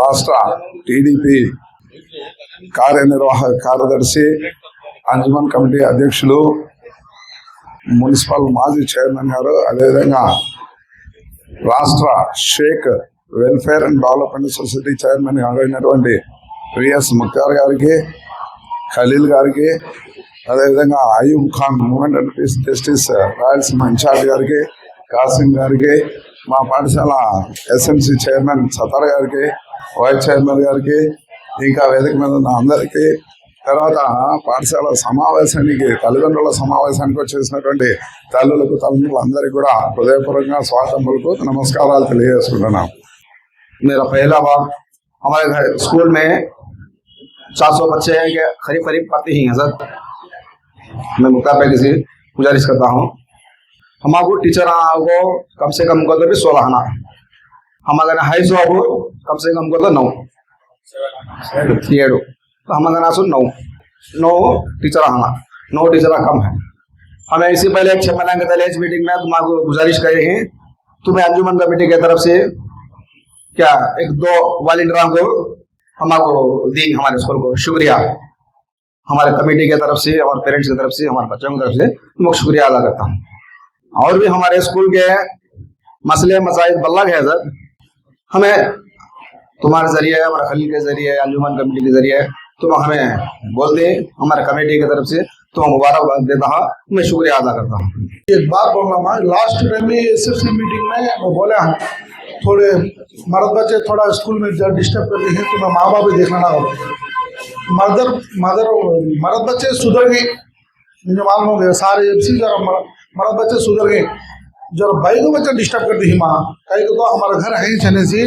రాష్ట్ర టీడీపీ కార్యనిర్వాహక కార్యదర్శి అంజుమన్ కమిటీ అధ్యక్షులు మున్సిపల్ మాజీ చైర్మన్ గారు అదేవిధంగా రాష్ట్ర Sheikh welfare and development society chairman అయినటువంటి విఎస్ ముఖ్తార్ గారికి ఖలీల్ గారికి అదేవిధంగా Ayub Khan movement justice Rayalaseema in charge గారికి కాసిం గారికి మా పాఠశాల ఎస్ఎంసి చైర్మన్ సతార గారికి వైస్ చైర్మన్ గారికి ఇంకా వేదిక మీద ఉన్న అందరికీ తరవాత పాఠశాల సమావేశానికి తలుగున్నల సమావేశం కోచేసినటువంటి తల్లులకు తల్లులందరికీ కూడా హృదయపూర్వక స్వాగతం పలుకున న میرا پہلا ہمارے سکول میں 400 بچے ہیں کے قریب قریب پتہ ہی حضرت میں متقابل سے گزارش کرتا ہوں हमारे टीचर आगो कम से कम कर भी सोलह आना हमारे हाई आगो कम से कम गोद नौ तो हमागन नौ नौ टीचर आना नौ टीचर कम है हमें इससे पहले एक छह महीना के पहले इस मीटिंग में तुम्हारे गुजारिश करे हैं तुम्हें अंजुमन कमेटी की तरफ से क्या एक दो वॉलेंटियर को हमारे दी हमारे स्कूल को शुक्रिया हमारे कमेटी की तरफ से और पेरेंट्स की तरफ से हमारे बच्चों की तरफ से तुमको शुक्रिया अदा करता हूँ और भी हमारे स्कूल के मसले मसाइल बल्ला है सर हमें तुम्हारे जरिए हमारे खलील के जरिए अलूमन कमेटी के जरिए तुम हमें बोल दे हमारे कमेटी की तरफ से तो मुबारकबाद देता हूँ मैं शुक्रिया अदा करता हूँ एक बात बोल रहा हूँ लास्ट टाइम भी एस एफ सी मीटिंग में वो बोला हम थोड़े मर्द बच्चे थोड़ा स्कूल में डिस्टर्ब करते हैं तो मैं माँ बाप भी देखना ना मर्दर मदर मर्द बच्चे सुधर गए मुझे मालूम हो गया सारे एफ सी हमारा बच्चे सुधर गए जब भाई को बच्चा डिस्टर्ब करती है माँ कहीं तो हमारा घर है चने सी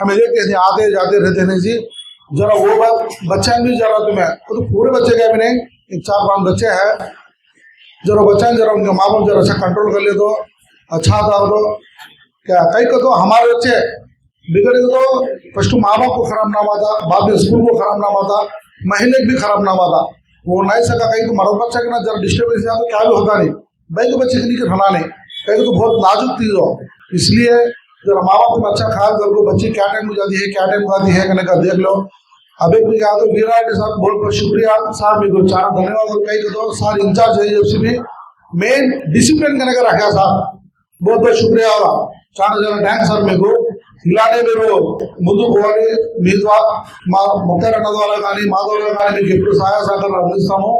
हमें देखते थे आते जाते रहते नहीं सी जरा वो बात बच्चा भी जरा तुम्हें तो पूरे बच्चे गए मैंने एक चार पाँच बच्चे हैं जरा बच्चा जरा उनके माँ बाप जरा अच्छा कंट्रोल कर ले तो अच्छा था तो क्या कहीं को तो हमारे बच्चे बिगड़े तो फर्स्ट तो माँ बाप को खराब नाम आता बाद में स्कूल को खराब नाम आता महीने भी खराब नाम आता वो नहीं सका कहीं तो मरो बच्चा के ना जरा डिस्टर्बेंस तो क्या भी होता नहीं मैं तो बच्चे के लिए नहीं कहीं तो बहुत नाजुक चीज हो इसलिए जरा माँ बाप तुम अच्छा खाया कर लो तो बच्चे क्या टाइम जाती है क्या टाइम जाती है कहने का देख लो अब एक भी कहा तो विराट साहब बहुत बहुत शुक्रिया सर मेरे को चार धन्यवाद और कहीं तो सर इंचार्ज है एफ भी मेन डिसिप्लिन करने का रखा सर बहुत बहुत शुक्रिया और चार जरा थैंक्स सर मेरे को ఇలానే మీరు ముందుకు పోవాలి మీ ద్వారా మా మొక్క ద్వారా కానీ మా ద్వారా కానీ మీకు ఎప్పుడు సహాయ సహకారాలు అందిస్తాము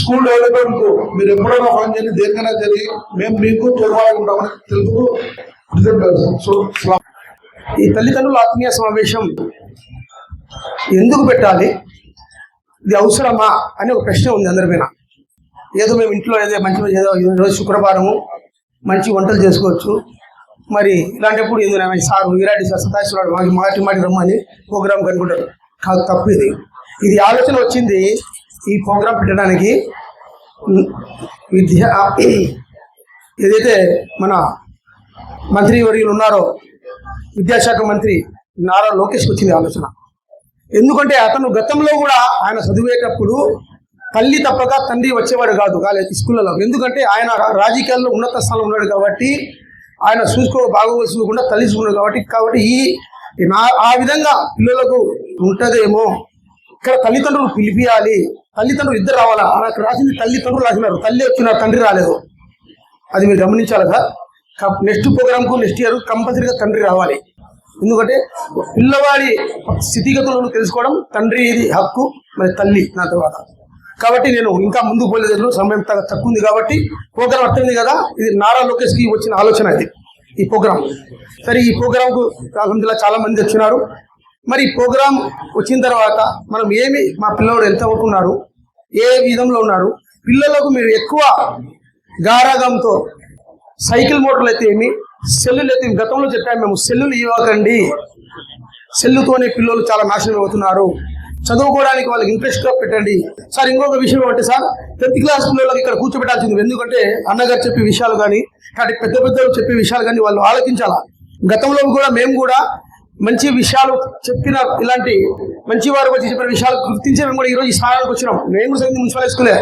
స్కూల్ డెవలప్మెంట్ మీరు ఎప్పుడైనా ఫోన్ చేయండి దేనికైనా చేయండి మేము మీకు తోడ్పడాలనుకుంటామని తెలుపుతూ సో ఈ తల్లిదండ్రుల ఆత్మీయ సమావేశం ఎందుకు పెట్టాలి ఇది అవసరమా అనే ఒక ప్రశ్న ఉంది అందరి మీద ఏదో మేము ఇంట్లో ఏదో మంచి ఏదో శుక్రవారం శుక్రవారము మంచి వంటలు చేసుకోవచ్చు మరి ఇలాంటప్పుడు ఏదైనా సార్ విరాటి సార్ సదాశివరాడు మాకు మాటి మాటి రమ్మని ప్రోగ్రామ్ కనుకుంటారు కాదు తప్పు ఇది ఇది ఆలోచన వచ్చింది ఈ ప్రోగ్రాం పెట్టడానికి విద్య ఏదైతే మన మంత్రి వర్గలు ఉన్నారో విద్యాశాఖ మంత్రి నారా లోకేష్ వచ్చింది ఆలోచన ఎందుకంటే అతను గతంలో కూడా ఆయన చదివేటప్పుడు తల్లి తప్పక తండ్రి వచ్చేవాడు కాదు కాలేదు స్కూళ్ళలో ఎందుకంటే ఆయన రాజకీయాల్లో ఉన్నత స్థానంలో ఉన్నాడు కాబట్టి ఆయన చూసుకో బాగోవలసింది తల్లి చూసుకున్నాడు కాబట్టి కాబట్టి ఈ ఆ విధంగా పిల్లలకు ఉంటుందేమో ఇక్కడ తల్లిదండ్రులు పిలిపియాలి తల్లిదండ్రులు ఇద్దరు రావాలా నాకు రాసింది తల్లిదండ్రులు రాసినారు తల్లి వచ్చినారు తండ్రి రాలేదు అది మీరు గమనించాలిగా నెక్స్ట్ ప్రోగ్రామ్కు నెక్స్ట్ ఇయర్ కంపల్సరీగా తండ్రి రావాలి ఎందుకంటే పిల్లవాడి స్థితిగతులను తెలుసుకోవడం తండ్రి ఇది హక్కు మరి తల్లి నా తర్వాత కాబట్టి నేను ఇంకా ముందు పోలేదు సమయం తక్కువ ఉంది కాబట్టి ప్రోగ్రామ్ అర్థమైంది కదా ఇది నారా లోకేష్కి వచ్చిన ఆలోచన ఇది ఈ ప్రోగ్రామ్ సరే ఈ ప్రోగ్రాంకు అలహందుల్లా చాలా మంది వచ్చినారు మరి ప్రోగ్రాం వచ్చిన తర్వాత మనం ఏమి మా పిల్లలు ఎంత ఉన్నాడు ఏ విధంలో ఉన్నాడు పిల్లలకు మీరు ఎక్కువ గారాగంతో సైకిల్ మోటార్లు అయితే ఏమి సెల్లులు అయితే గతంలో చెప్పాము మేము సెల్లులు ఇవ్వకండి సెల్లుతోనే పిల్లలు చాలా నాశనం అవుతున్నారు చదువుకోవడానికి వాళ్ళకి ఇంట్రెస్ట్ పెట్టండి సార్ ఇంకొక విషయం ఏమంటే సార్ టెన్త్ క్లాస్ పిల్లలకు ఇక్కడ కూర్చోబెట్టాల్సింది ఎందుకంటే అన్నగారు చెప్పే విషయాలు కానీ కాబట్టి పెద్ద పెద్దలు చెప్పే విషయాలు కానీ వాళ్ళు ఆలోచించాలా గతంలో కూడా మేము కూడా మంచి విషయాలు చెప్పిన ఇలాంటి మంచి వారు వచ్చి చెప్పిన విషయాలు గుర్తించే మేము కూడా ఈరోజు ఈ స్థానానికి వచ్చినాం నేను కూడా సరిగ్గా మున్సిపల్ స్కూలే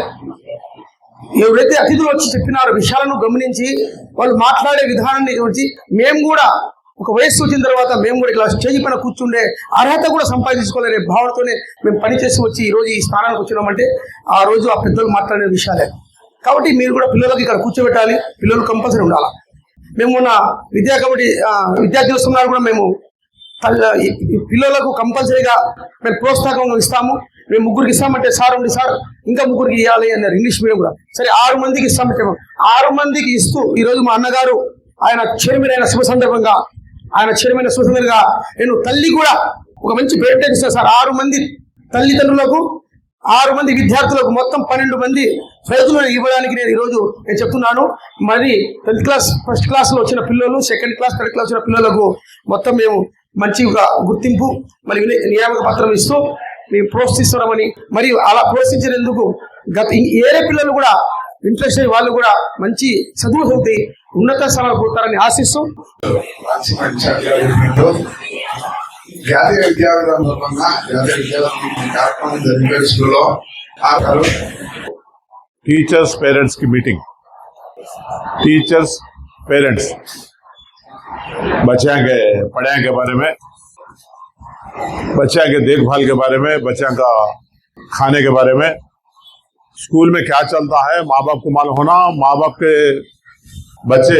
ఎవరైతే అతిథులు వచ్చి చెప్పినారో విషయాలను గమనించి వాళ్ళు మాట్లాడే విధానాన్ని వచ్చి మేము కూడా ఒక వయస్సు వచ్చిన తర్వాత మేము కూడా ఇలా స్టేజ్ పైన కూర్చుండే అర్హత కూడా సంపాదించుకోవాలనే భావనతోనే మేము పనిచేసి వచ్చి ఈరోజు ఈ స్థానానికి వచ్చినామంటే ఆ రోజు ఆ పెద్దలు మాట్లాడిన విషయాలే కాబట్టి మీరు కూడా పిల్లలకి ఇక్కడ కూర్చోబెట్టాలి పిల్లలు కంపల్సరీ ఉండాలి మేము మొన్న విద్యా కమిటీ విద్యార్థి వస్తున్నారు కూడా మేము పిల్లలకు కంపల్సరీగా మేము ప్రోత్సాహం ఇస్తాము మేము ముగ్గురికి ఇస్తామంటే సార్ ఉండి సార్ ఇంకా ముగ్గురికి ఇవ్వాలి అన్నారు ఇంగ్లీష్ మీడియం కూడా సరే ఆరు మందికి ఇస్తామంటే ఆరు మందికి ఇస్తూ ఈరోజు మా అన్నగారు ఆయన చైర్మన్ అయిన శుభ సందర్భంగా ఆయన చైర్మన్ శుభ సందర్భంగా నేను తల్లి కూడా ఒక మంచి పేటెంట్ ఇస్తాను సార్ ఆరు మంది తల్లిదండ్రులకు ఆరు మంది విద్యార్థులకు మొత్తం పన్నెండు మంది ప్రజలు ఇవ్వడానికి నేను ఈరోజు నేను చెప్తున్నాను మరి టెన్త్ క్లాస్ ఫస్ట్ క్లాస్లో వచ్చిన పిల్లలు సెకండ్ క్లాస్ థర్డ్ క్లాస్ వచ్చిన పిల్లలకు మొత్తం మేము మంచి ఒక గుర్తింపు మరియు నియామక పత్రం ఇస్తూ మేము ప్రోత్సహిస్తున్నామని మరియు అలా ప్రోత్సహించినందుకు గత ఏరే పిల్లలు కూడా ఇంట్రెస్ట్ అయ్యే వాళ్ళు కూడా మంచి చదువు అవుతాయి ఉన్నత స్థానాలు పోతారని ఆశిస్తూ టీచర్స్ విద్యా కి స్కూల్లో టీచర్స్ పేరెంట్స్కి మీటింగ్ టీచర్స్ పేరెంట్స్ बच्चा के पढ़ाई के बारे में बच्चा के देखभाल के बारे में बच्चा का खाने के बारे में स्कूल में क्या चलता है माँ बाप को मालूम होना माँ बाप के बच्चे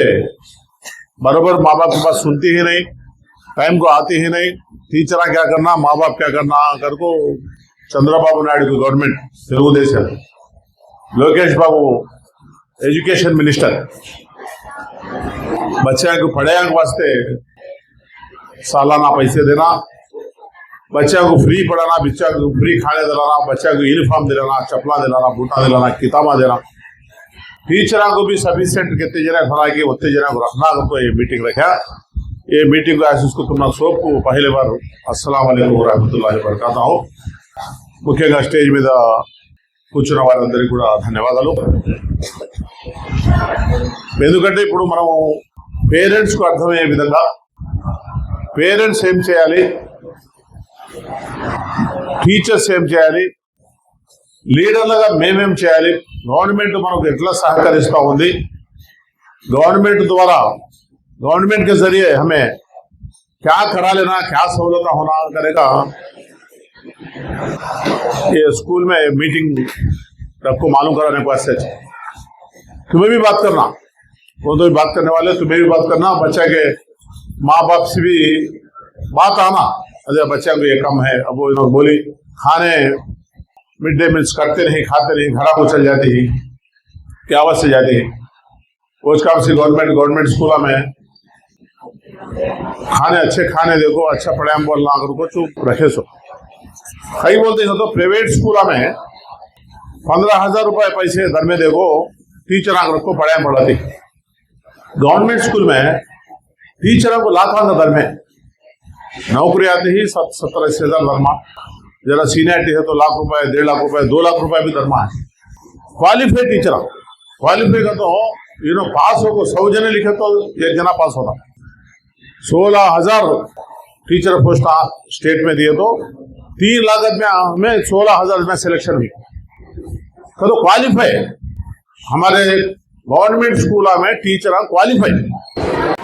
बरोबर माँ बाप की बात सुनती ही नहीं टाइम को आती ही नहीं टीचर क्या करना माँ बाप क्या करना को चंद्रबाबू नायडू की गवर्नमेंट तेलुगु देश लोकेश बाबू एजुकेशन मिनिस्टर बच्चों को पढ़ाया वास्ते सालाना पैसे देना बच्चों को फ्री पढ़ाना बच्चों को फ्री खाने दिलाना बच्चों को यूनिफॉर्म दिलाना चपला दिलाना बूटा दिलाना किताबा देना टीचर को भी सफिशियंट कितने जना खड़ा के उतने जना को रखना तुमको तो ये मीटिंग रखा ये मीटिंग को ऐसे उसको तुम सोप को पहले बार असल वरहमत लाता हूँ मुख्य स्टेज में కూర్చున్న వారందరికీ కూడా ధన్యవాదాలు ఎందుకంటే ఇప్పుడు మనం పేరెంట్స్కు అర్థమయ్యే విధంగా పేరెంట్స్ ఏం చేయాలి టీచర్స్ ఏం చేయాలి లీడర్లుగా మేమేం చేయాలి గవర్నమెంట్ మనకు ఎట్లా సహకరిస్తూ ఉంది గవర్నమెంట్ ద్వారా గవర్నమెంట్కి జరిగే जरिए हमें క్యా करा लेना क्या सहूलत ये स्कूल में मीटिंग सबको मालूम कराने को ऐसे तुम्हें भी बात करना वो तो भी बात करने वाले तुम्हें भी बात करना बच्चा के माँ बाप से भी बात आना अरे बच्चा को ये कम है अब वो बोली खाने मिड डे मील्स करते नहीं खाते नहीं घर को चल जाती है क्या से जाती है उसका उसी गवर्नमेंट गवर्नमेंट स्कूल में खाने अच्छे खाने देखो अच्छा पढ़ाया बोलना अगर को चुप रखे सो कई बोलते तो प्राइवेट स्कूल में पंद्रह हजार रुपए पैसे घर में देखो टीचर आंग्रक को पढ़ाया पढ़ाती गवर्नमेंट स्कूल में टीचर को लाख लाखा घर में नौकरी आते ही सत सत्तर अस्सी हजार धर्मा जरा सीनियर टीचर तो लाख रुपए डेढ़ लाख रुपए दो लाख रुपए भी धर्मा है क्वालिफाइड टीचर क्वालिफाई का तो हो नो तो पास हो को सौ जने लिखे तो एक जना पास होता सोलह हजार टीचर पोस्ट स्टेट में दिए तो तीन लागत में हमें सोलह हजार में सिलेक्शन हुई तो क्वालिफाई तो हमारे गवर्नमेंट स्कूल में टीचर क्वालिफाई